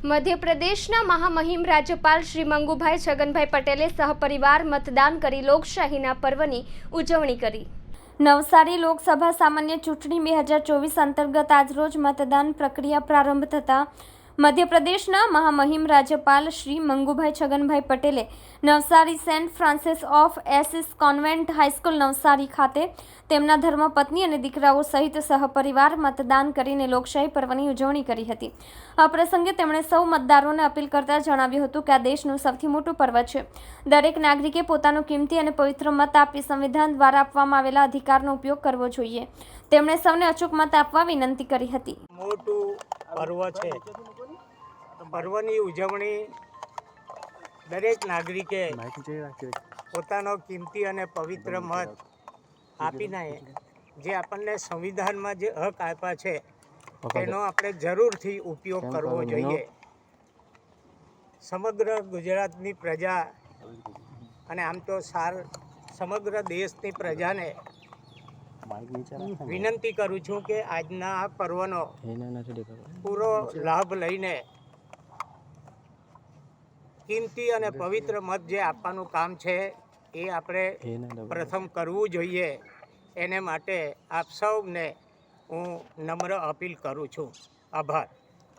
મધ્યપ્રદેશના મહામહિમ રાજ્યપાલ શ્રી મંગુભાઈ છગનભાઈ પટેલે સહપરિવાર મતદાન કરી લોકશાહીના પર્વની ઉજવણી કરી. નવસારી લોકસભા સામાન્ય ચૂંટણી બે હજાર ચોવીસ અંતર્ગત આજરોજ મતદાન પ્રક્રિયા પ્રારંભ થતાં મધ્યપ્રદેશના મહામહિમ રાજ્યપાલ શ્રી મંગુભાઈ છગનભાઈ પટેલે Navsari Saint Francis of Assisi convent high school Navsari ખાતે તેમના ધર્મપત્ની અને દીકરાઓ સહિત સહપરિવાર મતદાન કરીને લોકશાહી પર્વની ઉજવણી કરી હતી. આ પ્રસંગે તેમણે સૌ મતદારોને અપીલ કરતા જણાવ્યું હતું કે આ દેશનું સૌથી મોટું પર્વ છે. દરેક નાગરિકે પોતાનો કિંમતી અને પવિત્ર મત આપી સંવિધાન દ્વારા આપવામાં આવેલા અધિકારનો ઉપયોગ કરવો જોઈએ. તેમણે સૌને અચૂક મત આપવા વિનંતી કરી હતી. મોટું પર્વ છે. પર્વની ઉજવણી દરેક નાગરિકે પોતાનો કિંમતી અને પવિત્ર મત આપીને જે આપણને સંવિધાનમાં જે હક આપ્યા છે તેનો આપણે જરૂરથી ઉપયોગ કરવો જોઈએ. સમગ્ર ગુજરાતની પ્રજા અને આમ તો સાર સમગ્ર દેશની પ્રજાને વિનંતી કરું છું કે આજના આ પર્વનો પૂરો લાભ લઈને કિંમતી અને પવિત્ર મત જે આપવાનું કામ છે એ આપણે પ્રથમ કરવું જોઈએ. એને માટે આપ સૌને હું નમ્ર અપીલ કરું છું. આભાર.